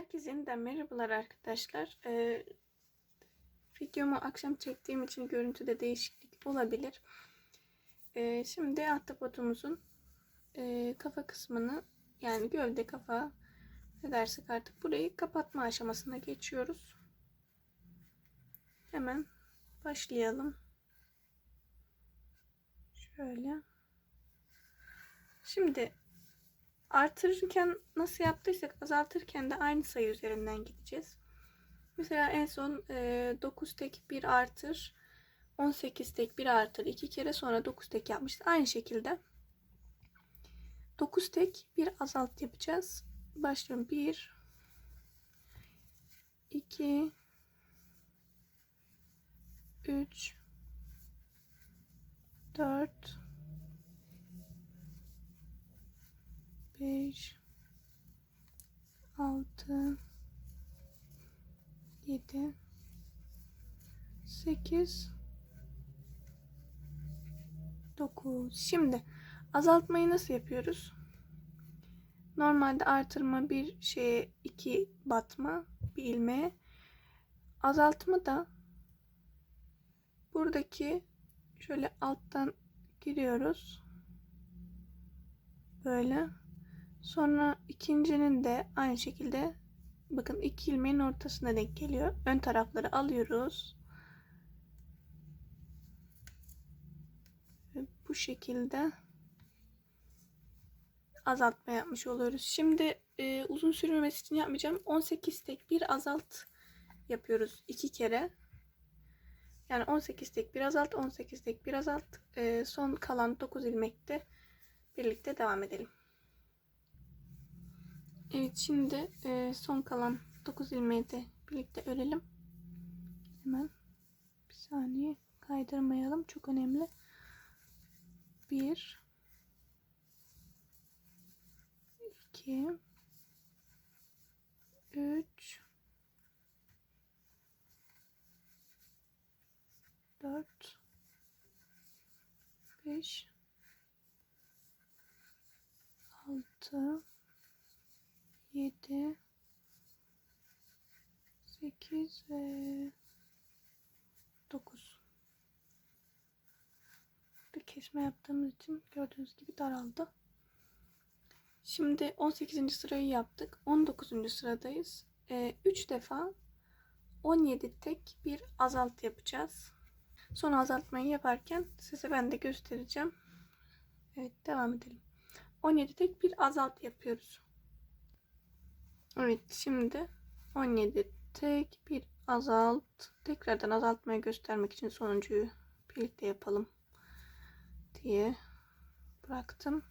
Herkese yeniden merhabalar arkadaşlar. Ee, videomu akşam çektiğim için görüntüde değişiklik olabilir. Ee, şimdi ahtapotumuzun e, kafa kısmını yani gövde kafa ne dersek artık burayı kapatma aşamasına geçiyoruz. Hemen başlayalım. Şöyle. Şimdi artırırken nasıl yaptıysak azaltırken de aynı sayı üzerinden gideceğiz. Mesela en son e, 9 tek 1 artır 18 tek 1 artır 2 kere sonra 9 tek yapmıştık. Aynı şekilde 9 tek 1 azalt yapacağız. Başlıyorum 1 2 3 4 5 6 7 8 9 Şimdi azaltmayı nasıl yapıyoruz? Normalde artırma bir şeye iki batma bir ilmeğe. Azaltma da buradaki şöyle alttan giriyoruz. Böyle. Sonra ikincinin de aynı şekilde bakın iki ilmeğin ortasına denk geliyor. Ön tarafları alıyoruz. Ve bu şekilde azaltma yapmış oluyoruz. Şimdi e, uzun sürmemesi için yapmayacağım. 18 tek bir azalt yapıyoruz iki kere. Yani 18 tek bir azalt, 18 tek bir azalt. E, son kalan 9 ilmekte birlikte devam edelim. Evet şimdi e, son kalan 9 ilmeği de birlikte örelim. Hemen bir saniye kaydırmayalım. Çok önemli. 1 2 3 4 5 6 7 8 ve 9 bir kesme yaptığımız için gördüğünüz gibi daraldı. Şimdi 18. sırayı yaptık. 19. sıradayız. Ee, 3 defa 17 tek bir azalt yapacağız. Son azaltmayı yaparken size ben de göstereceğim. Evet devam edelim. 17 tek bir azalt yapıyoruz. Evet şimdi 17 tek bir azalt. Tekrardan azaltmayı göstermek için sonuncuyu birlikte yapalım diye bıraktım.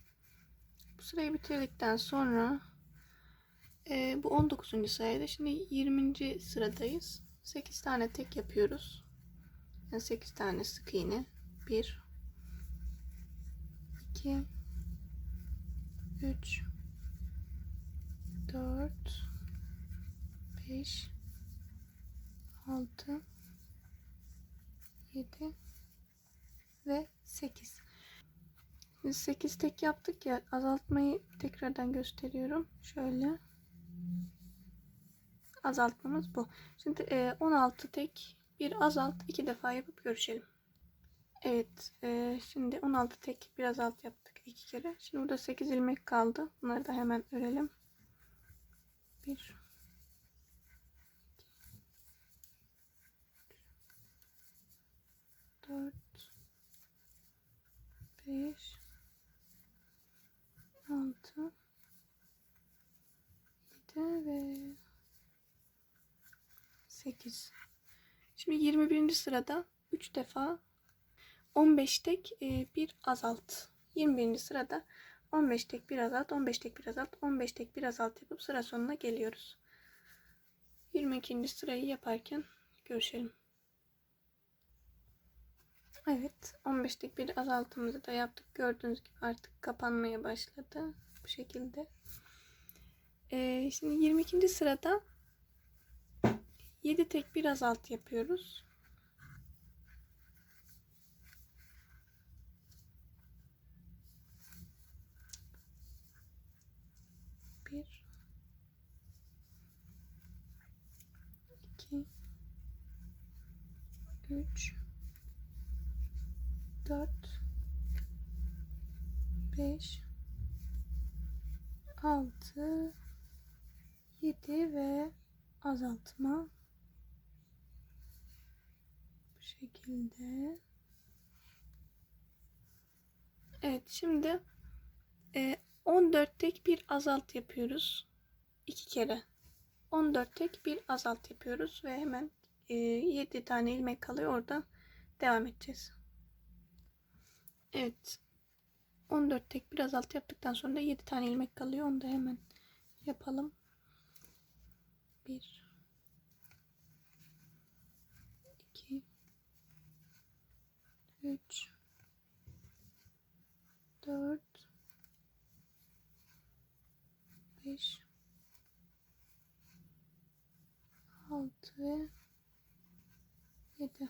Bu sırayı bitirdikten sonra e, bu 19. sıraydı. Şimdi 20. sıradayız. 8 tane tek yapıyoruz. Yani 8 tane sık iğne. 1 2 3 4 5 6 7 ve 8 biz 8 tek yaptık ya azaltmayı tekrardan gösteriyorum. Şöyle. Azaltmamız bu. Şimdi 16 e, tek bir azalt iki defa yapıp görüşelim. Evet e, şimdi 16 tek bir azalt yaptık iki kere. Şimdi burada 8 ilmek kaldı. Bunları da hemen örelim 1 4 5 6 7 ve 8 şimdi 21. sırada 3 defa 15 tek e, bir azalt 21. sırada 15 tek bir azalt 15 tek bir azalt 15 tek bir azalt yapıp sıra sonuna geliyoruz 22. sırayı yaparken görüşelim Evet 15'lik bir azaltımızı da yaptık. Gördüğünüz gibi artık kapanmaya başladı. Bu şekilde. Ee, şimdi 22. sırada 7 tek bir azalt yapıyoruz. Bir, 2 3 4 5 6 7 ve azaltma. Bu şekilde. Evet şimdi e, 14 tek bir azalt yapıyoruz. İki kere. 14 tek bir azalt yapıyoruz ve hemen 7 tane ilmek kalıyor. Orada devam edeceğiz. Evet. 14 tek bir azalt yaptıktan sonra da 7 tane ilmek kalıyor. Onu da hemen yapalım. 1 2 3 4 5 6 ve 7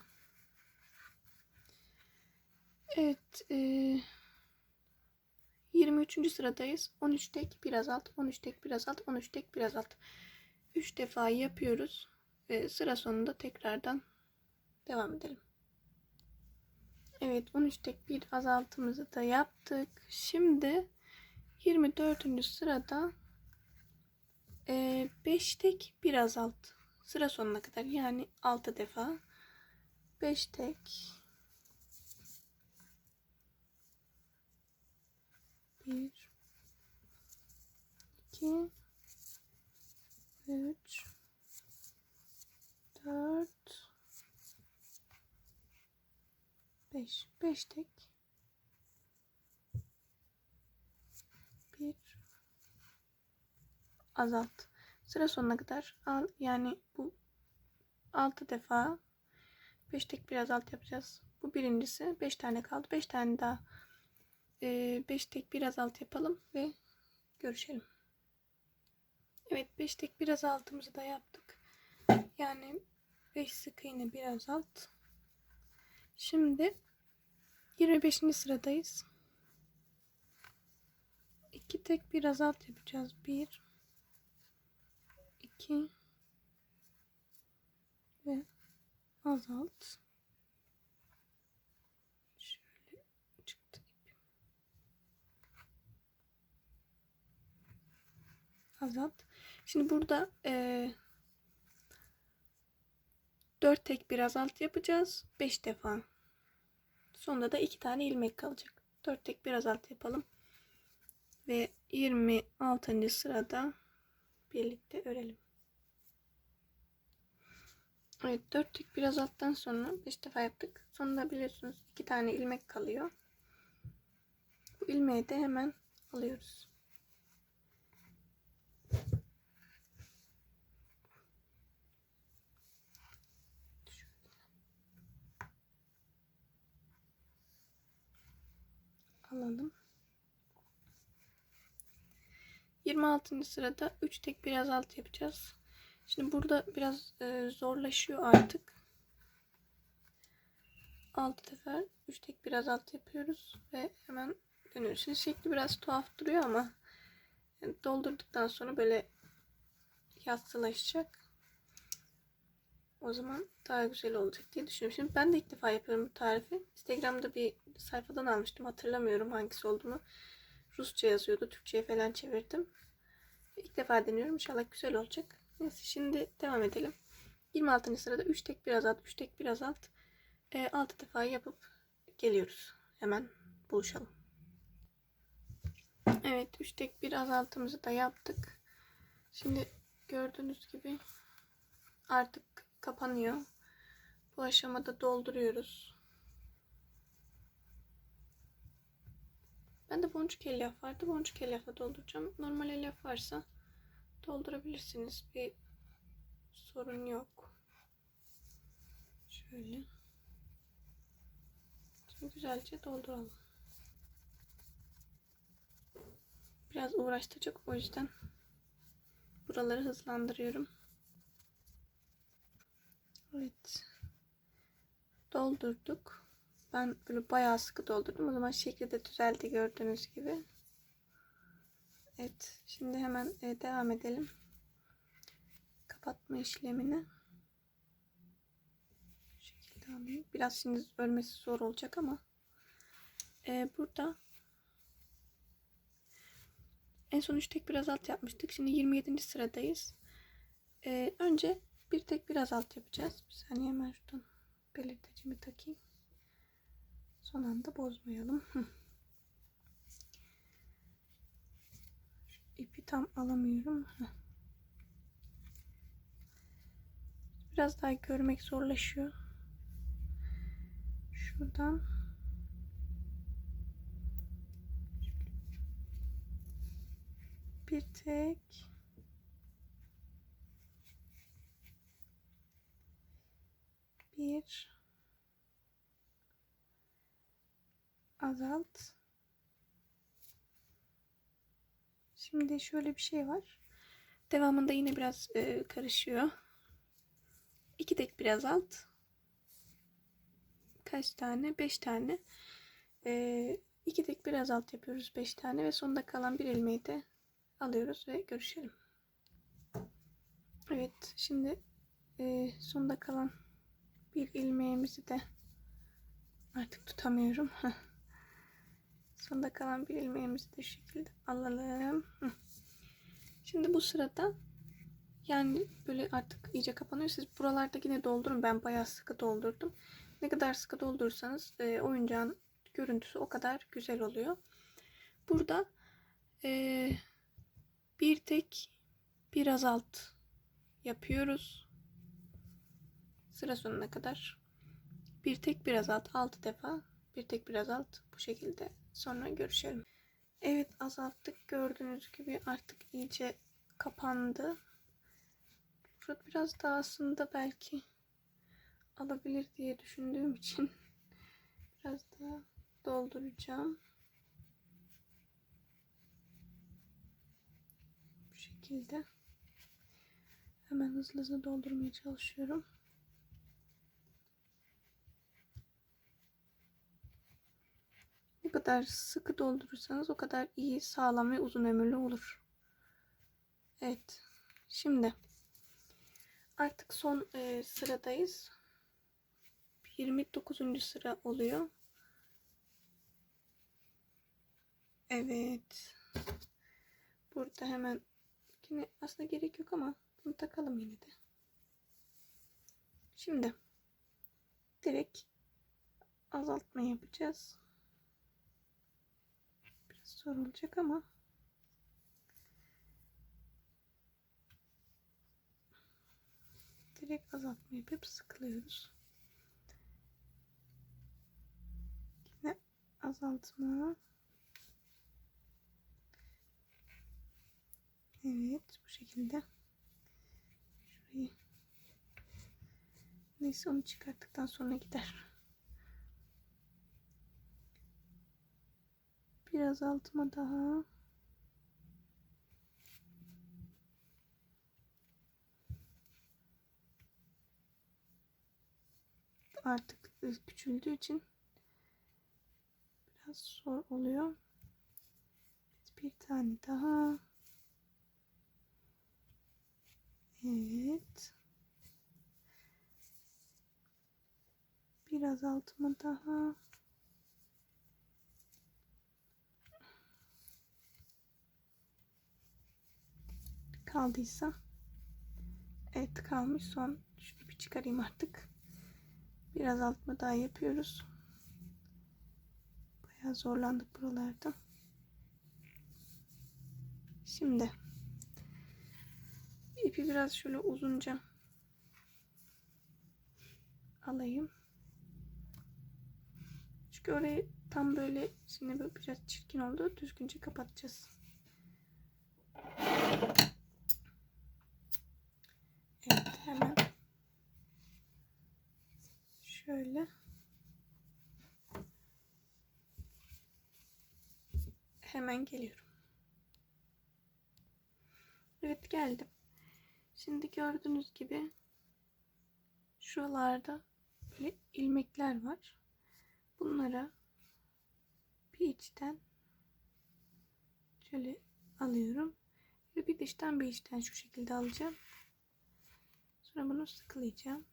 Evet e, 23. sıradayız 13 tek bir azalt 13 tek bir azalt 13 tek bir azalt 3 defa yapıyoruz ve sıra sonunda tekrardan devam edelim Evet 13 tek bir azaltımızı da yaptık. Şimdi 24. sırada 5 tek bir azalt. Sıra sonuna kadar yani 6 defa 5 tek. 1 2 3 4 5 5 tek. Bir. Azalt. Sıra sonuna kadar. Al yani bu 6 defa 5 tek bir azalt yapacağız bu birincisi 5 tane kaldı 5 tane daha 5 tek bir azalt yapalım ve görüşelim Evet 5 tek bir azaltımızı da yaptık yani 5 sık iğne bir azalt Şimdi 25. sıradayız. İki tek bir azalt yapacağız. Bir, iki ve azalt. Şöyle çıktı ip. Azalt. Şimdi burada e, 4 tek bir azalt yapacağız. 5 defa. Sonunda da 2 tane ilmek kalacak. 4 tek bir azalt yapalım. Ve 26. sırada birlikte örelim. Evet 4 tek bir azalttan sonra 5 defa yaptık. Sonunda biliyorsunuz 2 tane ilmek kalıyor. Bu ilmeği de hemen alıyoruz. alalım. 26. sırada 3 tek bir azalt yapacağız. Şimdi burada biraz e, zorlaşıyor artık. 6 sefer 3 tek bir azalt yapıyoruz ve hemen dönüyoruz. Şimdi şekli biraz tuhaf duruyor ama doldurduktan sonra böyle yassılaşacak. O zaman daha güzel olacak diye düşünüyorum. Şimdi ben de ilk defa yapıyorum bu tarifi. Instagram'da bir sayfadan almıştım. Hatırlamıyorum hangisi olduğunu. Rusça yazıyordu. Türkçe'ye falan çevirdim. İlk defa deniyorum. İnşallah güzel olacak. Neyse şimdi devam edelim. 26. sırada 3 tek bir azalt, 3 tek bir azalt. E, 6 defa yapıp geliyoruz. Hemen buluşalım. Evet 3 tek bir azaltımızı da yaptık. Şimdi gördüğünüz gibi artık kapanıyor. Bu aşamada dolduruyoruz. Ben de boncuk elyaf vardı. Boncuk elyafla dolduracağım. Normal elyaf varsa doldurabilirsiniz. Bir sorun yok. Şöyle. Şimdi güzelce dolduralım. Biraz uğraştıracak o yüzden buraları hızlandırıyorum. Evet. Doldurduk. Ben böyle bayağı sıkı doldurdum. O zaman şekli de düzeldi gördüğünüz gibi. Evet. Şimdi hemen e, devam edelim. Kapatma işlemini. alayım. Biraz şimdi ölmesi zor olacak ama e, burada en son 3 tek biraz alt yapmıştık. Şimdi 27. sıradayız. E, önce bir tek biraz alt yapacağız. Bir saniye hemen şuradan belirtecimi takayım. Son anda bozmayalım. Hı. Şu ipi tam alamıyorum. Biraz daha görmek zorlaşıyor. Şuradan bir tek bir azalt. Şimdi şöyle bir şey var. Devamında yine biraz e, karışıyor. İki tek biraz alt. Kaç tane? Beş tane. E, iki tek biraz alt yapıyoruz. Beş tane ve sonunda kalan bir ilmeği de alıyoruz ve görüşelim. Evet. Şimdi e, sonunda kalan bir ilmeğimizi de artık tutamıyorum. Sonunda kalan bir ilmeğimizi de şu şekilde alalım. Şimdi bu sırada yani böyle artık iyice kapanıyor. Siz buralarda yine doldurun. Ben bayağı sıkı doldurdum. Ne kadar sıkı doldurursanız e, oyuncağın görüntüsü o kadar güzel oluyor. Burada e, bir tek biraz alt yapıyoruz. Sıra sonuna kadar. Bir tek biraz alt 6 defa. Bir tek biraz alt bu şekilde. Sonra görüşelim. Evet azalttık. Gördüğünüz gibi artık iyice kapandı. Burada biraz daha aslında belki alabilir diye düşündüğüm için biraz daha dolduracağım. Bu şekilde. Hemen hızlı hızlı doldurmaya çalışıyorum. Ne kadar sıkı doldurursanız o kadar iyi, sağlam ve uzun ömürlü olur. Evet. Şimdi artık son e, sıradayız. 29. sıra oluyor. Evet. Burada hemen yine aslında gerek yok ama bunu takalım yine de. Şimdi direkt azaltma yapacağız. Olacak ama direkt azaltma yapıp sıkılıyoruz. Yine azaltma. Evet bu şekilde. Şurayı Neyse onu çıkarttıktan sonra gider. Biraz altıma daha. Artık küçüldüğü için biraz zor oluyor. Bir tane daha. Evet. Biraz altıma daha. Kaldıysa. Evet kalmış. Son şu ipi çıkarayım artık. Biraz altıma daha yapıyoruz. Bayağı zorlandık buralarda. Şimdi ipi biraz şöyle uzunca alayım. Çünkü orayı tam böyle şimdi böyle biraz çirkin oldu. Düzgünce kapatacağız. Evet hemen şöyle hemen geliyorum. Evet geldim. Şimdi gördüğünüz gibi şuralarda böyle ilmekler var. Bunlara bir içten şöyle alıyorum. Bir dıştan bir içten şu şekilde alacağım. Sonra bunu sıkılayacağım.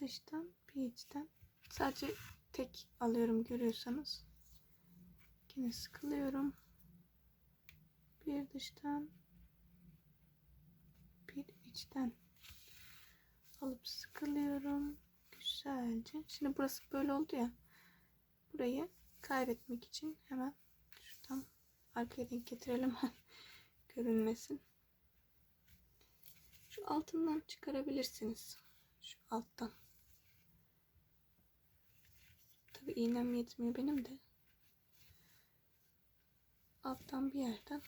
Dıştan bir içten. Sadece tek alıyorum görüyorsanız. Yine sıkılıyorum. Bir dıştan bir içten alıp sıkılıyorum. Güzelce. Şimdi burası böyle oldu ya. Burayı kaybetmek için hemen şuradan arkaya denk getirelim. Görünmesin. Şu altından çıkarabilirsiniz. Şu alttan. Tabi iğnem yetmiyor benim de. Alttan bir yerden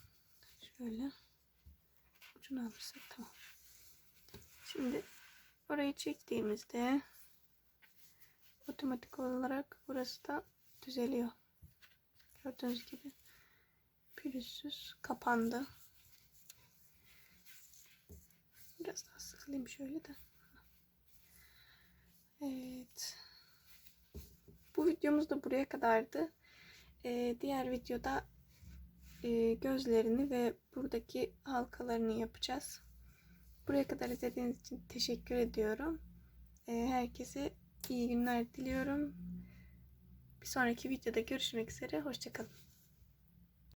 şöyle ucunu alırsak tamam. Şimdi orayı çektiğimizde otomatik olarak burası da düzeliyor. Gördüğünüz gibi pürüzsüz kapandı. Biraz daha sıkılayım şöyle de. Evet. Bu videomuz da buraya kadardı. Ee, diğer videoda e, gözlerini ve buradaki halkalarını yapacağız. Buraya kadar izlediğiniz için teşekkür ediyorum. Ee, herkese iyi günler diliyorum. Bir sonraki videoda görüşmek üzere. Hoşçakalın.